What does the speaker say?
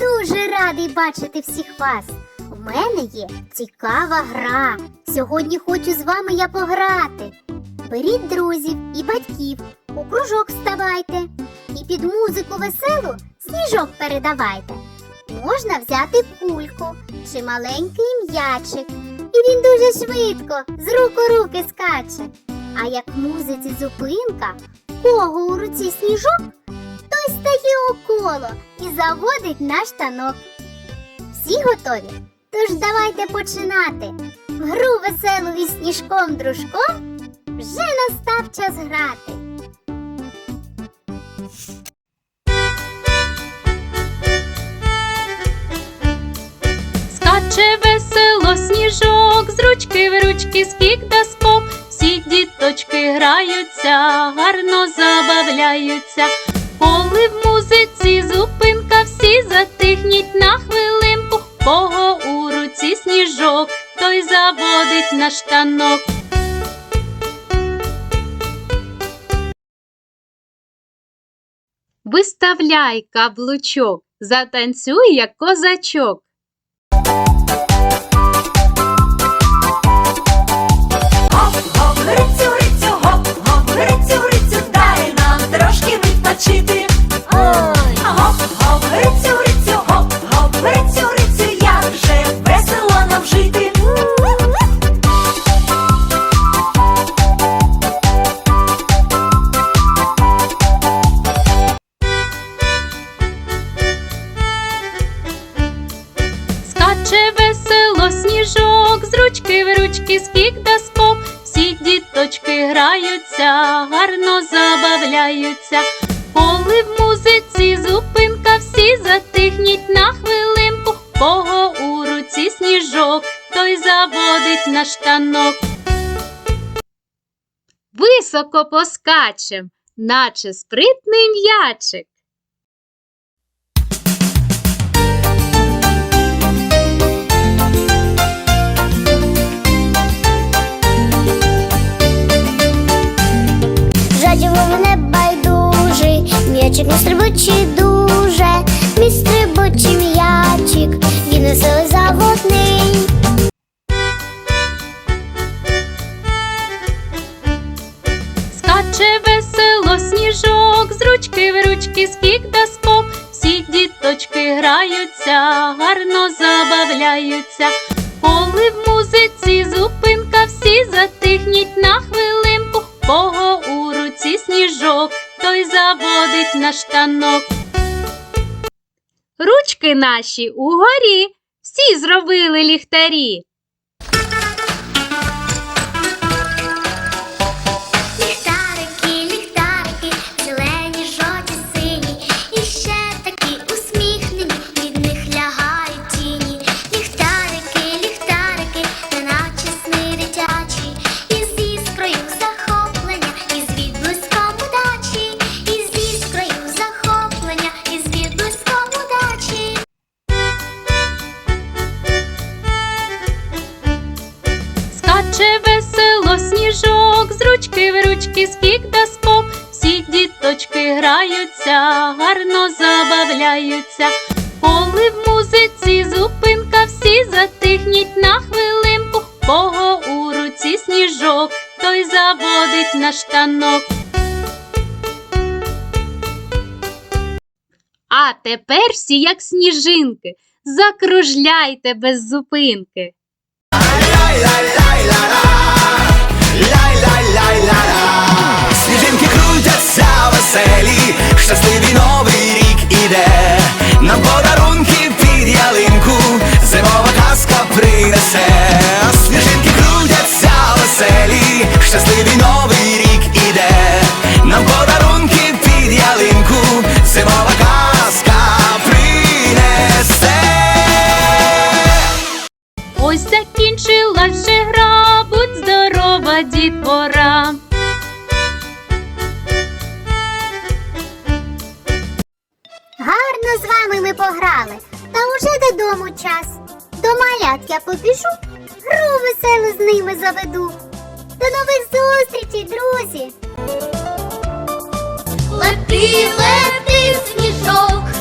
дуже радий бачити всіх вас. У мене є цікава гра. Сьогодні хочу з вами я пограти. Беріть друзів і батьків, у кружок вставайте і під музику веселу сніжок передавайте. Можна взяти кульку чи маленький м'ячик, і він дуже швидко з рук у руки скаче. А як музиці зупинка, кого у руці сніжок, стає у коло і заводить на штанок. Всі готові? Тож давайте починати. В гру веселу із сніжком дружком вже настав час грати. Скаче весело сніжок, з ручки в ручки скік та скок. Всі діточки граються, гарно забавляються. Коли в музиці зупинка, всі затихніть на хвилинку. Кого у руці сніжок, той заводить на штанок. Виставляй каблучок, затанцюй як козачок. Відпочити. Ой! Гоп-гоп, грицю, грицю, як же весело нам жити. Скаче весело сніжок, з ручки в ручки скік та скок. Всі діточки граються, гарно забавляються. Коли в музиці зупинка, всі затихніть на хвилинку. Кого у руці сніжок, той заводить на штанок. Високо поскачем, наче спритний м'ячик. Скаче весело сніжок, з ручки в ручки скік та скок. Всі діточки граються, гарно забавляються. Коли в музиці зупинка, всі затихніть на хвилинку. Кого у руці сніжок, той заводить на штанок. Ручки наші угорі, всі зробили ліхтарі. Весело з ручки в ручки скік та скок. Всі діточки граються, гарно забавляються. Коли в музиці зупинка, всі затихніть на хвилинку. Кого у руці сніжок, той заводить на штанок. А тепер всі, як сніжинки, закружляйте без зупинки. Lie, lie, lie, lie, lie. пора. Гарно з вами ми пограли, та уже додому час. До малят я побіжу, гру веселу з ними заведу. До нових зустрічей, друзі. Лети, лети, сніжок.